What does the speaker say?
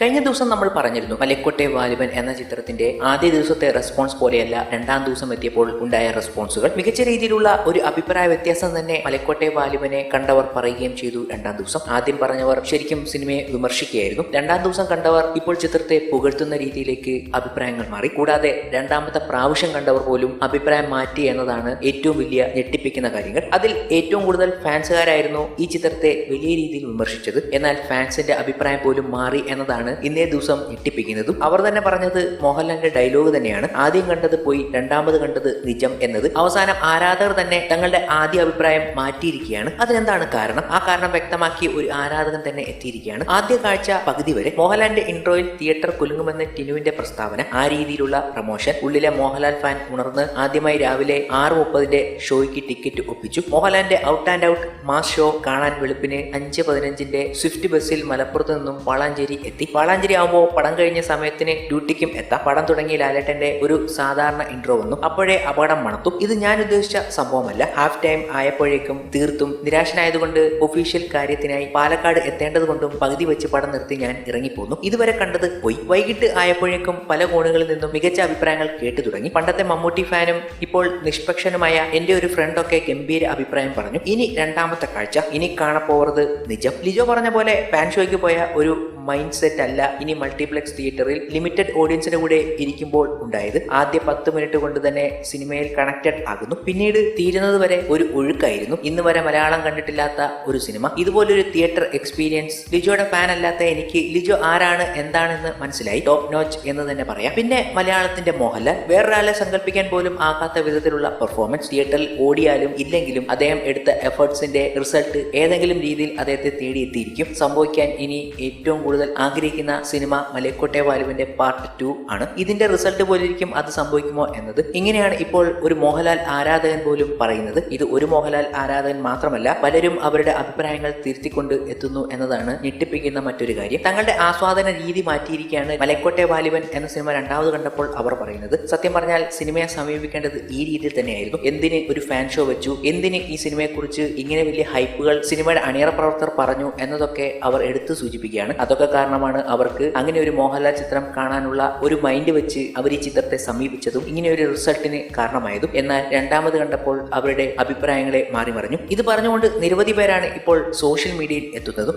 കഴിഞ്ഞ ദിവസം നമ്മൾ പറഞ്ഞിരുന്നു മലക്കോട്ടെ വാലിബൻ എന്ന ചിത്രത്തിന്റെ ആദ്യ ദിവസത്തെ റെസ്പോൺസ് പോലെയല്ല രണ്ടാം ദിവസം എത്തിയപ്പോൾ ഉണ്ടായ റെസ്പോൺസുകൾ മികച്ച രീതിയിലുള്ള ഒരു അഭിപ്രായ വ്യത്യാസം തന്നെ മലക്കോട്ടെ വാലിബനെ കണ്ടവർ പറയുകയും ചെയ്തു രണ്ടാം ദിവസം. ആദ്യം പറഞ്ഞവർ ശരിക്കും സിനിമയെ വിമർശിക്കുകയായിരുന്നു. രണ്ടാം ദിവസം കണ്ടവർ ഇപ്പോൾ ചിത്രത്തെ പുകഴ്ത്തുന്ന രീതിയിലേക്ക് അഭിപ്രായങ്ങൾ മാറി. കൂടാതെ രണ്ടാമത്തെ പ്രാവശ്യം കണ്ടവർ പോലും അഭിപ്രായം മാറ്റി എന്നതാണ് ഏറ്റവും വലിയ ഞെട്ടിപ്പിക്കുന്ന കാര്യങ്ങൾ. അതിൽ ഏറ്റവും കൂടുതൽ ഫാൻസുകാരായിരുന്നു ഈ ചിത്രത്തെ വലിയ രീതിയിൽ വിമർശിച്ചത്. എന്നാൽ ഫാൻസിന്റെ അഭിപ്രായം പോലും മാറി എന്നതാണ് ഇന്നേ ദിവസം ഞെട്ടിപ്പിക്കുന്നതും. അവർ തന്നെ പറഞ്ഞത് മോഹൻലാലിന്റെ ഡയലോഗ് തന്നെയാണ്. ആദ്യം കണ്ടത് പോയി രണ്ടാമത് കണ്ടത് നിജം എന്നത്. അവസാനം ആരാധകർ തന്നെ തങ്ങളുടെ ആദ്യ അഭിപ്രായം മാറ്റിയിരിക്കുകയാണ്. അതിനെന്താണ് കാരണം? ആ കാരണം വ്യക്തമാക്കി ഒരു ആരാധകൻ തന്നെ എത്തിയിരിക്കുകയാണ്. ആദ്യ കാഴ്ച പകുതി വരെ മോഹൻലാലിന്റെ ഇൻട്രോയിൽ തിയേറ്റർ കുലുങ്ങുമെന്ന ടിനുവിന്റെ പ്രസ്താവന ആ രീതിയിലുള്ള പ്രമോഷൻ ഉള്ളിലെ മോഹൻലാൽ ഫാൻ ഉണർന്ന് ആദ്യമായി രാവിലെ ആറ് മുപ്പതിന്റെ ഷോയ്ക്ക് ടിക്കറ്റ് ഒപ്പിച്ചു. മോഹൻലാലിന്റെ out and out mass show കാണാൻ വെളുപ്പിന് അഞ്ച് പതിനഞ്ചിന്റെ സ്വിഫ്റ്റ് ബസ്സിൽ മലപ്പുറത്ത് നിന്നും വളാഞ്ചേരി എത്തി. വാളാഞ്ചേരി ആകുമ്പോൾ പടം കഴിഞ്ഞ സമയത്തിന് ഡ്യൂട്ടിക്കും എത്താം. പടം തുടങ്ങിയ ലാലേട്ടന്റെ ഒരു സാധാരണ ഇൻട്രോ വന്നു. അപ്പോഴേ അപകടം മണത്തും. ഇത് ഞാൻ ഉദ്ദേശിച്ച സംഭവമല്ല. ഹാഫ് ടൈം ആയപ്പോഴേക്കും തീർത്തും നിരാശനായതുകൊണ്ട് ഒഫീഷ്യൽ കാര്യത്തിനായി പാലക്കാട് എത്തേണ്ടതുകൊണ്ടും പകുതി വെച്ച് പടം നിർത്തി ഞാൻ ഇറങ്ങിപ്പോന്നു. ഇതുവരെ കണ്ടത് പോയി. വൈകിട്ട് ആയപ്പോഴേക്കും പല കോണുകളിൽ നിന്നും മികച്ച അഭിപ്രായങ്ങൾ കേട്ടു തുടങ്ങി. പണ്ടത്തെ മമ്മൂട്ടി ഫാനും ഇപ്പോൾ നിഷ്പക്ഷനുമായ എന്റെ ഒരു ഫ്രണ്ടൊക്കെ ഗംഭീര അഭിപ്രായം പറഞ്ഞു. ഇനി രണ്ടാമത്തെ കാഴ്ച. ഇനി കാണപ്പോവുന്നത് നിജം. ലിജോ പറഞ്ഞ പോലെ പാൻ ഷോയ്ക്ക് പോയ ഒരു മൈൻഡ് സെറ്റ് അല്ല ഇനി മൾട്ടിപ്ലക്സ് തിയേറ്ററിൽ ലിമിറ്റഡ് ഓഡിയൻസിന്റെ കൂടെ ഇരിക്കുമ്പോൾ ഉണ്ടായത്. ആദ്യ പത്ത് മിനിറ്റ് കൊണ്ട് തന്നെ സിനിമയിൽ കണക്റ്റഡ് ആകുന്നു. പിന്നീട് തീരുന്നത് വരെ ഒരു ഒഴുക്കായിരുന്നു. ഇന്ന് വരെ മലയാളം കണ്ടിട്ടില്ലാത്ത ഒരു സിനിമ. ഇതുപോലൊരു തിയേറ്റർ എക്സ്പീരിയൻസ് ലിജോയുടെ ഫാൻ അല്ലാത്ത എനിക്ക് ലിജോ ആരാണ് എന്താണെന്ന് മനസ്സിലായി. ടോപ്പ് നോച്ച് എന്ന് തന്നെ പറയാം. പിന്നെ മലയാളത്തിന്റെ മോഹൻലാൽ. വേറൊരാളെ സങ്കല്പിക്കാൻ പോലും ആകാത്ത വിധത്തിലുള്ള പെർഫോമൻസ് തിയേറ്ററിൽ ഓടിയാലും ഇല്ലെങ്കിലും അദ്ദേഹം എടുത്ത എഫേർട്സിന്റെ റിസൾട്ട് ഏതെങ്കിലും രീതിയിൽ അദ്ദേഹത്തെ തേടിയെത്തിയിരിക്കും. സംഭവിക്കാൻ ഇനി ഏറ്റവും കൂടുതൽ ആഗ്രഹിക്കുന്ന സിനിമ മലയക്കോട്ടെ വാലുവിന്റെ പാർട്ട് ടു ആണ്. ഇതിന്റെ റിസൾട്ട് പോലിരിക്കും അത് സംഭവിക്കുമോ എന്നത്. ഇങ്ങനെയാണ് ഇപ്പോൾ ഒരു മോഹൻലാൽ ആരാധകൻ പോലും പറയുന്നത്. ഇത് ഒരു മോഹൻലാൽ ആരാധകൻ മാത്രമല്ല പലരും അവരുടെ അഭിപ്രായങ്ങൾ തിരുത്തിക്കൊണ്ട് എത്തുന്നു എന്നതാണ് ഞെട്ടിപ്പിക്കുന്ന മറ്റൊരു കാര്യം. തങ്ങളുടെ ആസ്വാദന രീതി മാറ്റിയിരിക്കുകയാണ് മലക്കോട്ടെ വാലിബൻ എന്ന സിനിമ രണ്ടാമത് കണ്ടപ്പോൾ അവർ പറയുന്നത്. സത്യം പറഞ്ഞാൽ സിനിമയെ സമീപിക്കേണ്ടത് ഈ രീതിയിൽ തന്നെയായിരുന്നു. എന്തിന് ഒരു ഫാൻ ഷോ വെച്ചു? എന്തിന് ഈ സിനിമയെക്കുറിച്ച് ഇങ്ങനെ വലിയ ഹൈപ്പുകൾ സിനിമയുടെ അണിയറ പ്രവർത്തകർ പറഞ്ഞു എന്നതൊക്കെ അവർ എടുത്തു സൂചിപ്പിക്കുകയാണ്. അതൊക്കെ കാരണമാണ് അവർക്ക് അങ്ങനെ ഒരു മോഹൻലാൽ ചിത്രം കാണാനുള്ള ഒരു മൈൻഡ് വെച്ച് അവർ ഈ ചിത്രത്തെ സമീപിച്ചതും ഇങ്ങനെ ഒരു റിസൾട്ടിന് കാരണമായതും. എന്നാൽ രണ്ടാമത് കണ്ടപ്പോൾ അവരുടെ അഭിപ്രായങ്ങളെ മാറി മറിഞ്ഞു ഇത് പറഞ്ഞുകൊണ്ട് നിരവധി പേരാണ് ഇപ്പോൾ സോഷ്യൽ മീഡിയയിൽ എത്തുന്നതും.